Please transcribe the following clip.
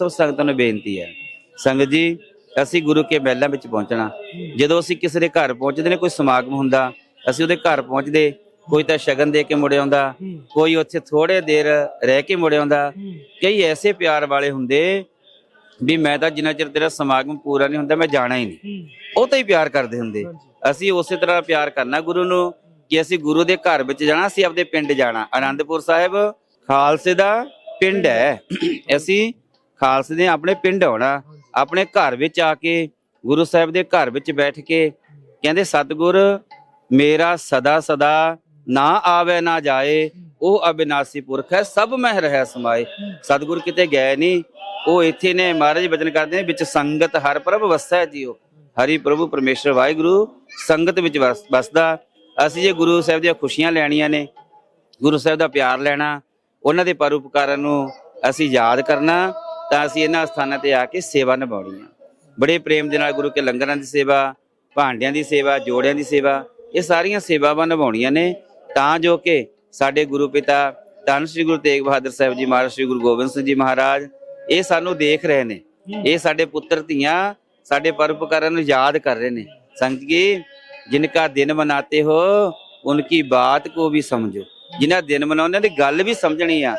ਸਭ ਸੰਗਤਾਂ ਨੂੰ ਬੇਨਤੀ ਹੈ। ਸੰਗਤ ਜੀ, ਅਸੀਂ ਗੁਰੂ ਕੇ ਮਹਿਲਾਂ ਵਿੱਚ ਪਹੁੰਚਣਾ। ਜਦੋਂ ਅਸੀਂ ਕਿਸੇ ਦੇ ਘਰ ਪਹੁੰਚਦੇ ਨੇ, ਕੋਈ ਸਮਾਗਮ ਹੁੰਦਾ, ਅਸੀਂ ਉਹਦੇ ਘਰ ਪਹੁੰਚਦੇ, ਕੋਈ ਤਾਂ ਸ਼ਗਨ ਦੇ ਕੇ ਮੁੜ ਆਉਂਦਾ, ਕੋਈ ਉੱਥੇ ਥੋੜੇ ਦੇਰ ਰਹਿ ਕੇ ਮੁੜ ਆਉਂਦਾ। ਕਈ ਐਸੇ ਪਿਆਰ ਵਾਲੇ ਹੁੰਦੇ ਵੀ ਮੈਂ ਤਾਂ ਜਿੰਨਾ ਚਿਰ ਤੇਰਾ ਸਮਾਗਮ ਪੂਰਾ ਨਹੀਂ ਹੁੰਦਾ, ਮੈਂ ਜਾਣਾ ਹੀ ਨਹੀਂ। ਉਹ ਤਾਂ ਹੀ ਪਿਆਰ ਕਰਦੇ ਹੁੰਦੇ। ਅਸੀਂ ਉਸੇ ਤਰ੍ਹਾਂ ਪਿਆਰ ਕਰਨਾ ਗੁਰੂ ਨੂੰ ਕਿ ਅਸੀਂ ਗੁਰੂ ਦੇ ਘਰ ਵਿੱਚ ਜਾਣਾ, ਅਸੀਂ ਆਪਦੇ ਪਿੰਡ ਜਾਣਾ। ਆਨੰਦਪੁਰ ਸਾਹਿਬ ਖਾਲਸੇ ਦਾ ਪਿੰਡ ਹੈ। ਅਸੀਂ ਖਾਲਸੇ ਨੇ ਆਪਣੇ ਪਿੰਡ ਆਉਣਾ, ਆਪਣੇ ਘਰ ਵਿੱਚ ਆ ਕੇ, ਗੁਰੂ ਸਾਹਿਬ ਦੇ ਘਰ ਵਿੱਚ ਬੈਠ ਕੇ ਕਹਿੰਦੇ, ਸਤਿਗੁਰ, ਮੇਰਾ ਸਦਾ ਸਦਾ ਨਾ ਆਵੇ, ਨਾ ਜਾਏ, ਉਹ ਅਬਿਨਾਸੀ ਪੁਰਖ ਹੈ, ਸਭ ਮਹਿ ਰਹਿ ਸਮਾਏ। ਸਤਿਗੁਰ ਕਿਤੇ ਗਏ ਨਹੀਂ, ਉਹ ਇੱਥੇ ਨੇ ਮਹਾਰਾਜ ਬਚਨ ਕਰਦੇ ਨੇ, ਵਿੱਚ ਸੰਗਤ ਹਰ ਪ੍ਰਭ ਵਸੈ ਜੀਓ। ਹਰੀ ਪ੍ਰਭੂ ਪਰਮੇਸ਼ਰ, ਵਾਹਿਗੁਰੂ, ਸੰਗਤ ਵਿੱਚ ਵਸ- ਵਸਦਾ। ਅਸੀਂ ਜੇ ਗੁਰੂ ਸਾਹਿਬ ਦੀਆਂ ਖੁਸ਼ੀਆਂ ਲੈਣੀਆਂ ਨੇ, ਗੁਰੂ ਸਾਹਿਬ ਦਾ ਪਿਆਰ ਲੈਣਾ, ਉਹਨਾਂ ਦੇ ਪਰਉਪਕਾਰਾਂ ਨੂੰ ਅਸੀਂ ਯਾਦ ਕਰਨਾ ਤਾਂ ਅਸੀਂ ਇਹਨਾਂ ਸਥਾਨਾਂ ਤੇ ਆ ਕੇ ਸੇਵਾ ਨਿਭਾਉਣੀ ਆ। ਬੜੇ ਪ੍ਰੇਮ ਦੇ ਨਾਲ ਗੁਰੂ ਕੇ ਲੰਗਰਾਂ ਦੀ ਸੇਵਾ, ਭਾਂਡਿਆਂ ਦੀ ਸੇਵਾ, ਜੋੜਿਆਂ ਦੀ ਸੇਵਾ, ਇਹ ਸਾਰੀਆਂ ਸੇਵਾਵਾਂ ਨਿਭਾਉਣੀਆਂ ਨੇ। ਤਾਂ ਜੋ ਕਿ ਸਾਡੇ ਗੁਰੂ ਪਿਤਾ ਧੰਨ ਸ੍ਰੀ ਗੁਰੂ ਤੇਗ ਬਹਾਦਰ ਸਾਹਿਬ ਜੀ ਮਹਾਰਾਜ, ਸ੍ਰੀ ਗੁਰੂ ਗੋਬਿੰਦ ਸਿੰਘ ਜੀ ਮਹਾਰਾਜ, ਇਹ ਸਾਨੂੰ ਦੇਖ ਰਹੇ ਨੇ। ਇਹ ਸਾਡੇ ਪੁੱਤਰ ਧੀਆਂ ਸਾਡੇ ਪਰਪਕਾਰਾਂ ਨੂੰ ਯਾਦ ਕਰ ਰਹੇ ਨੇ। ਸੰਗਤ ਜੀ, ਜਿਨਕਾ ਦਿਨ ਮਨਾਤੇ ਹੋ, ਉਨਕੀ ਬਾਤ ਕੋ ਵੀ ਸਮਝੋ। ਜਿਨ੍ਹਾਂ ਦਿਨ ਮਨਾਉਂਦੇ ਦੀ ਗੱਲ ਵੀ ਸਮਝਣੀ ਆ।